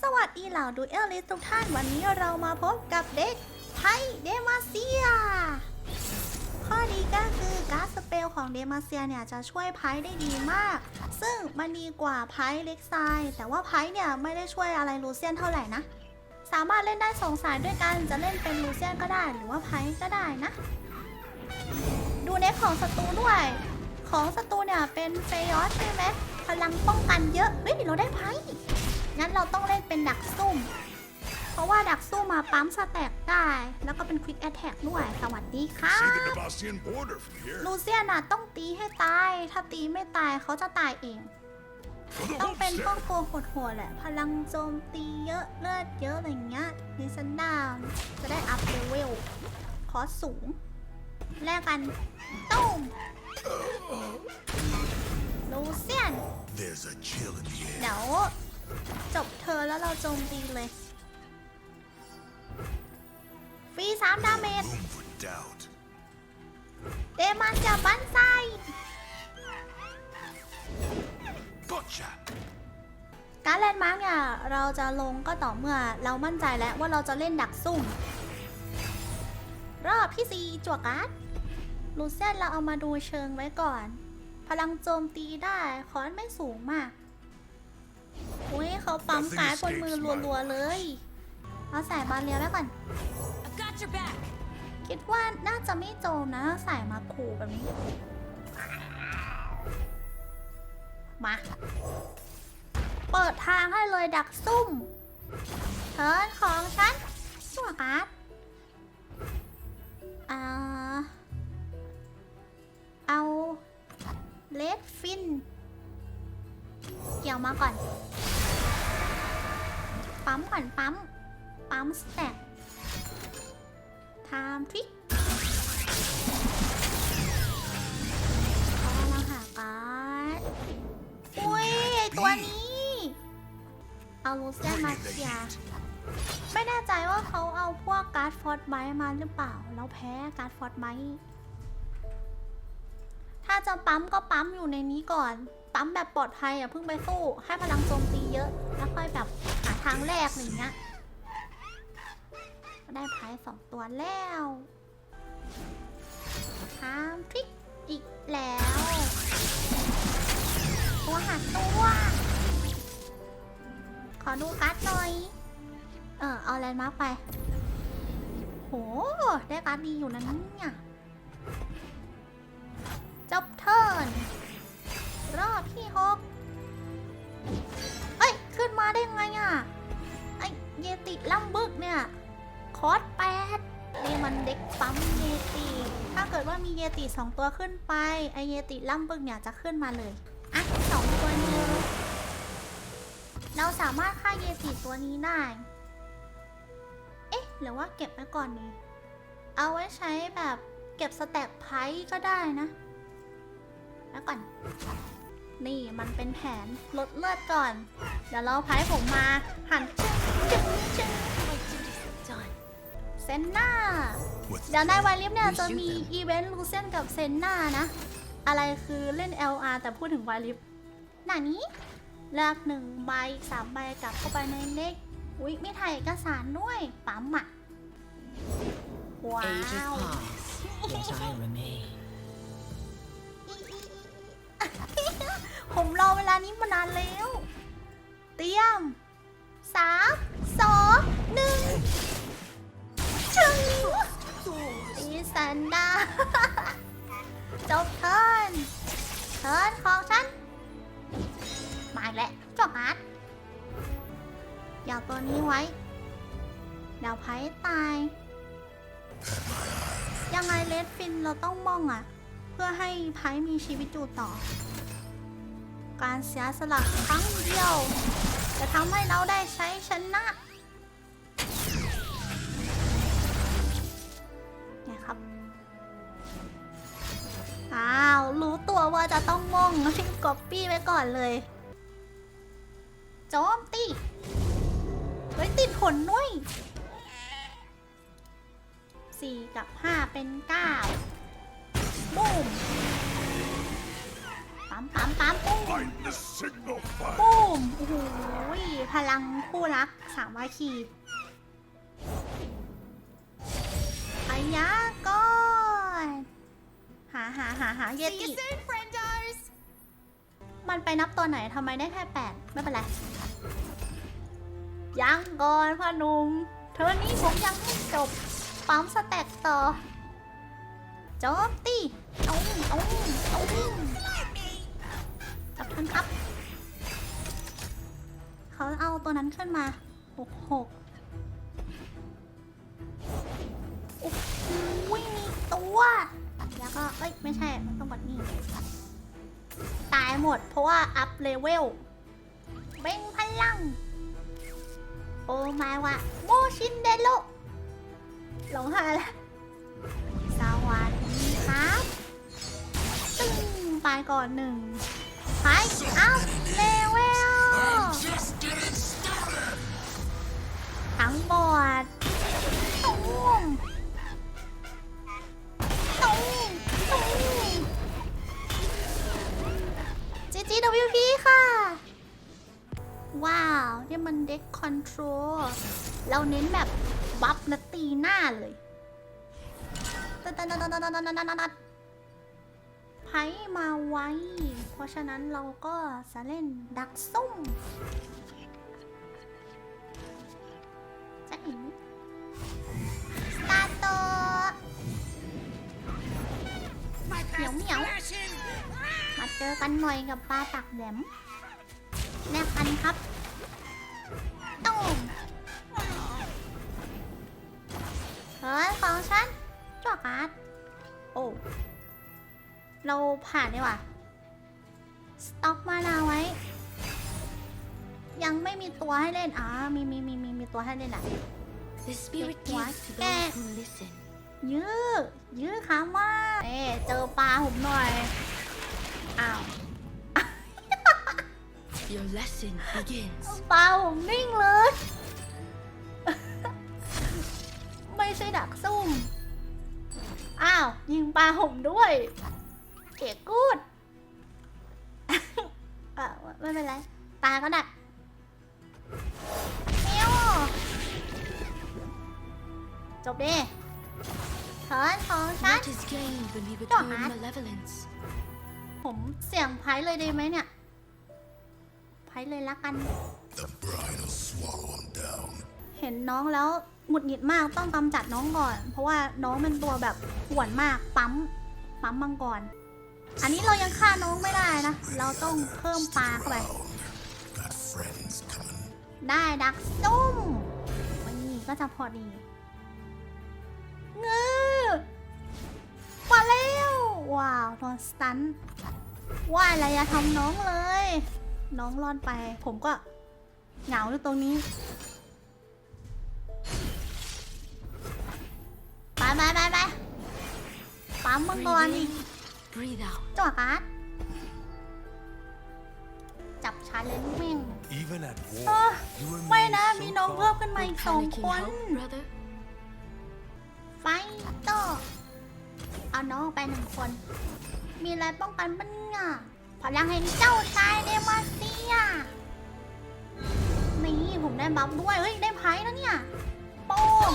สวัสดีเหล่าดูเอลลิสทุกท่านวันนี้เรามาพบกับเด็กไทยเดมาเซีย ข้อดีก็คือการ์ดสเปลของเดมาเซียเนี่ยจะช่วยไพ่ได้ดีมาก ซึ่งมันดีกว่าไพ่เล็กไซด์แต่ว่าไพ่เนี่ยไม่ได้ช่วยอะไรลูเซียนเท่าไหร่นะ สามารถเล่นได้สองสายด้วยกันจะเล่นเป็นลูเซียนก็ได้หรือว่าไพ่ก็ได้นะ ดูเน็กของศัตรูด้วย ของศัตรูเนี่ยเป็นเฟยอสใช่ไหมพลังป้องกันเยอะเฮ้ยเราได้ไพ่ งั้นเราต้องเล่นเป็นดักซุ่ม เพราะว่าดักซุ่มมาปั๊มสแต็กได้ แล้วก็เป็นควิกแอ t แทกด้วย สวัสดีค่ะ See the Dabastian border from here. ลูเซียนน่ะต้องตีให้ตาย ถ้าตีไม่ตายเขาจะตายเอง For the ต้องเป็นพวก homestead. ตัวโหดๆแหละ พลังโจมตีเยอะเลือดเยอะอะไรเงี้ยนิสันดาวจะได้อัพเลเวลคอสสูง แลกกันตุ้มลูเซียน There's a chill in the air. เดี๋ยว จบเธอแล้วเราโจมตีเลย ฟรีสามดาเมจ Room for doubt. เดมันจะบันไซ Gotcha. การดแลนด์มาร์กเนี่ยเราจะลงก็ต่อเมื่อเรามั่นใจแล้วว่าเราจะเล่นดักซุ่มรอบที่สี่จั่วการ์ดลูเซียนเราเอามาดูเชิงไว้ก่อน พลังโจมตีได้คอนไม่สูงมาก อุ้ยเขาปั๊มการ์ดบนมือรัวๆเลย เอาใส่บาเรียไว้ก่อน I've got your back. คิดว่าน่าจะไม่โจมนะใส่มาขู่แบบนี้ มา เปิดทางให้เลยดักซุ่มเทิร์นของฉันสัวการ์ด ยวมาก่อน ปั๊มก่อนปั๊ม ปั๊มสแต็กไทม์ทริกเอามาหาการ์ดอุ้ยไอตัวนี้ เอาลูเซียนมาเคลียร์ไม่แน่ใจว่าเขาเอาพวกการ์ดฟอร์ดไบมาหรือเปล่า แล้วแพ้การ์ดฟอร์ดไบถ้าจะปั๊มก็ปั๊มอยู่ในนี้ก่อน ปั๊มแบบปลอดภัยอย่าเพิ่งไปสู้ ให้พลังโจมตีเยอะ แล้วค่อยแบบหาทางแรกอย่างเงี้ยได้พายสองตัวแล้วทามทริกอีกแล้ว ตัวหักตัว ขอดูการ์ดหน่อย เออเอาแลนด์มาร์คไป โห ได้การ์ดดีอยู่นะเนี่ยจบเทิร์น ที่หกเอ้ย ขึ้นมาได้ไงอะ ไอเยติลัมบึกเนี่ย คอร์สแปดนี่มันเด็กปั๊มเยติ ถ้าเกิดว่ามีเยติสองตัวขึ้นไป ไอเยติล่ำบึกเนี่ยจะขึ้นมาเลย อะสองตัวนี้เราสามารถฆ่าเยติตัวนี้ได้ เอ๊ะ หรือว่าเก็บไว้ก่อนดีเอาไว้ใช้แบบเก็บสแต็กไพร์ก็ได้นะ แล้วก่อน นี่มันเป็นแผนลดเลือดก่อน เดี๋ยวเราพร์ผมมาหันชึ้งชึ้งชึ้งเซนนาเดี๋ยวในวันลิฟเนี่ยจะมีอีเวนต์ลูเซนกับเซนนานะ อะไรคือเล่น LR แต่พูดถึงวายลิฟหน้านี้เลือกหนึ่งใบสามใบกลับเข้าไปในเล็กอุ๊ยมีถ่ายเอกสารด้วยปั๊มอะว้าว ผมรอเวลานี้มานานแล้ว เตรียมสามสองหนึ่งถึงอีสันดา จบเทิร์นเทิร์นของฉัน มาอีกแล้วจบอาร์ตอย่าตัวนี้ไว้เดี๋ยวไพ่ตาย ยังไงเลดฟินเราต้องมองอะ เพื่อให้ไพ่มีชีวิตอยู่ต่อ การเสียสละครั้งเดียว จะทำให้เราได้ใช้ชนะเนี่ยครับ อ้าว รู้ตัวว่าจะต้องมองรีบก๊อปปี้ไว้ก่อนเลยโจมตีเฮ้ยติดผลด้วย4กับ 5 เป็น 9บูม ปั๊มปั๊มปั๊มปั๊มปุ้ม Find the signal fire. ปุ้มโอ้โหพลังคู่รักสามวาคีพยากรณ์หาหาหาหาเย See ติ you soon, frienders. มันไปนับตัวไหนทำไมได้แค่แปดไม่เป็นไร ยังก่อนพ่อหนุ่มเธอนี้ผมยังไม่จบ ปั๊มสแต็กต่อโจมตีเอาเอาเอาจับ ทันครับ เขาเอาตัวนั้นขึ้นมาหกหกโอ้โหมีตัว แล้วก็ เอ้ย ไม่ใช่ มันต้องกดนี่ ตายหมด เพราะว่า อัพเลเวล เบ่งพลัง โอ้มาวะโมชินเดโลหลงหาแล้วสวัสดีครับตึ้งไปก่อนหนึ่ง ไปเอัพเลเวลทั้งบอดตูมตูมตูม GGWP ค่ะ ว้าวนี่มันเด็กคอนโทรล เราเน้นแบบบัฟและตีหน้าเลยตัดตัดตัดตัดตัดตัดตัด ไพมาไว้ เพราะฉะนั้นเราก็จะเล่นดักซุ่มจะเห็นสตาร์โต My Meow, past meow. passion. มาเจอกันหน่อยกับปลาตักแหลมแลกกันครับ เราผ่านดีกว่า สต็อกมานาไว้ ยังไม่มีตัวให้เล่น อ่า มีมีมีมีมีตัวให้เล่นอะ The spirit What? gives to Eh. those who listen. ยื้อยื้อขามาเอ๊เจอปลาผมหน่อย อ้าว Your lesson begins. ปลาผมนิ่งเลย ไม่ใช่ดักซุ่ม อ้าว ยิงปลาผมด้วย เก๋กูดเออไม่เป็นไรปลาก็ดักเนียวจบดิเถินของฉัน What is gained when we Don't return add. malevolence? ผมเสี่ยงไพ่เลยได้ไหมเนี่ย ไพ่เลยละกัน The bride will swallow him down. เห็นน้องแล้วหงุดหงิดมากต้องกำจัดน้องก่อน เพราะว่าน้องเป็นตัวแบบป่วนมากปั๊มปั๊มมังกร อันนี้เรายังฆ่าน้องไม่ได้นะ เราต้องเพิ่มปลาเข้าไป ได้ดักซุ่มนี่ก็จะพอดีเงือมาแล้วว้าวโดนสตันว่าอะไรอย่าทำน้องเลย น้องรอดไป ผมก็เหงาอยู่ตรงนี้ไปไปไปไปปั๊มมังกรอีก breathe out. จั่วการ์ดจับชาเลนจ์วิ่ง Even at เอ war, อ you remain ไม่นะ มี so น้อง calm. เพิ่มขึ้นมา Will อีกสอง panicking คน help, brother? ไฟโตเอาน้องไปหนึ่งคน มีอะไรป้องกันบ้างเนี่ยพลังแห่งเจ้าชายเดมาเซียนี่ผมได้บัฟด้วย เฮ้ย ได้ไพ่แล้วเนี่ย โป้ง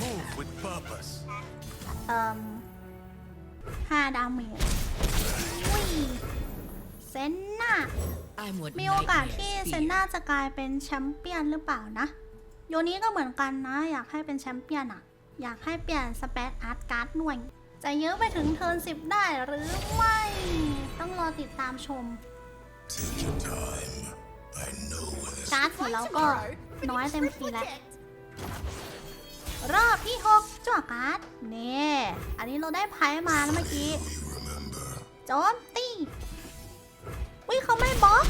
Move with purpose. เอ่ม ห้าดาเมจอุ้ยเซนน่า I'm what มีโอกาส nightmares ที่ fear. เซนน่าจะกลายเป็นแชมเปี้ยนหรือเปล่านะโยนี้ก็เหมือนกันนะ อยากให้เป็นแชมเปี้ยนอะอยากให้เปลี่ยนสเปซอาร์ตการ์ดหน่วย จะเยอะไปถึงเทิร์นสิบได้หรือไม่ ต้องรอติดตามชม Take your time. I know where this การ์ดของเราก็น้อยเต็มทีแล้วรอบที่6 จั่วการ์ดเน่อันนี้เราได้ไพ่มาแล้วเมื่อกี้ you remember. โจมตีวิเขาไม่บล็อก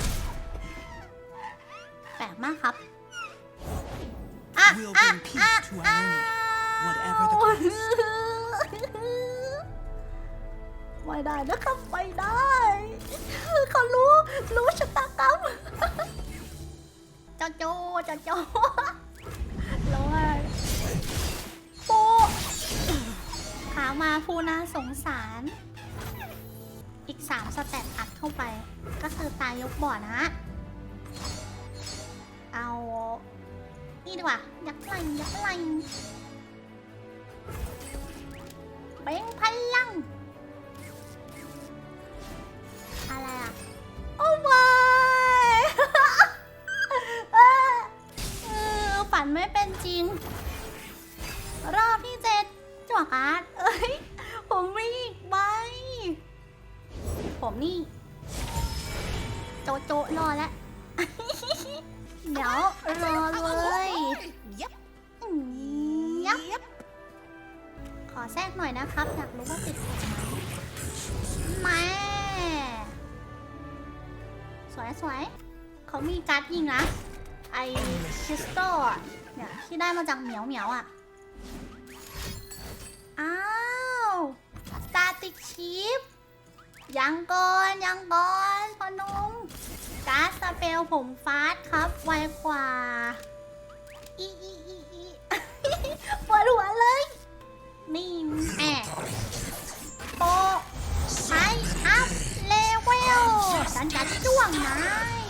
แปลกมากครับอะ We'll อะ bring peace อะ to อะ Ionia, whatever the cost. ไม่ได้นะครับไม่ได้เขารู้รู้ชะตากรรมเจ้าโจเจ้าโจ มาผู้น่าสงสาร อีกสามสเต็ปอัดเข้าไป ก็คือตายยกบ่อนะฮะเอา นี่ดีกว่า ยักษ์ไหลยักษ์ไหลเบ่งพลัง เดี๋ยวรอเลยอืมยับขอแทรกหน่อยนะครับ อยากรู้ว่าติดผมไหมแม่สวยสวยเขามีการ์ดยิงนะ ไอคริสตัลอะเนี่ยที่ได้มาจากเหมียวเหมียวอะอ้าวสตาติกชิปยังก่อนยังก่อนพอหนม การ์ดสเปลผมฟาสครับ ไวกว่า อีอีอีอีปวดหัวเลย นี่แอบโปใช้อัพเลเวลฉันจะจ้วงนาย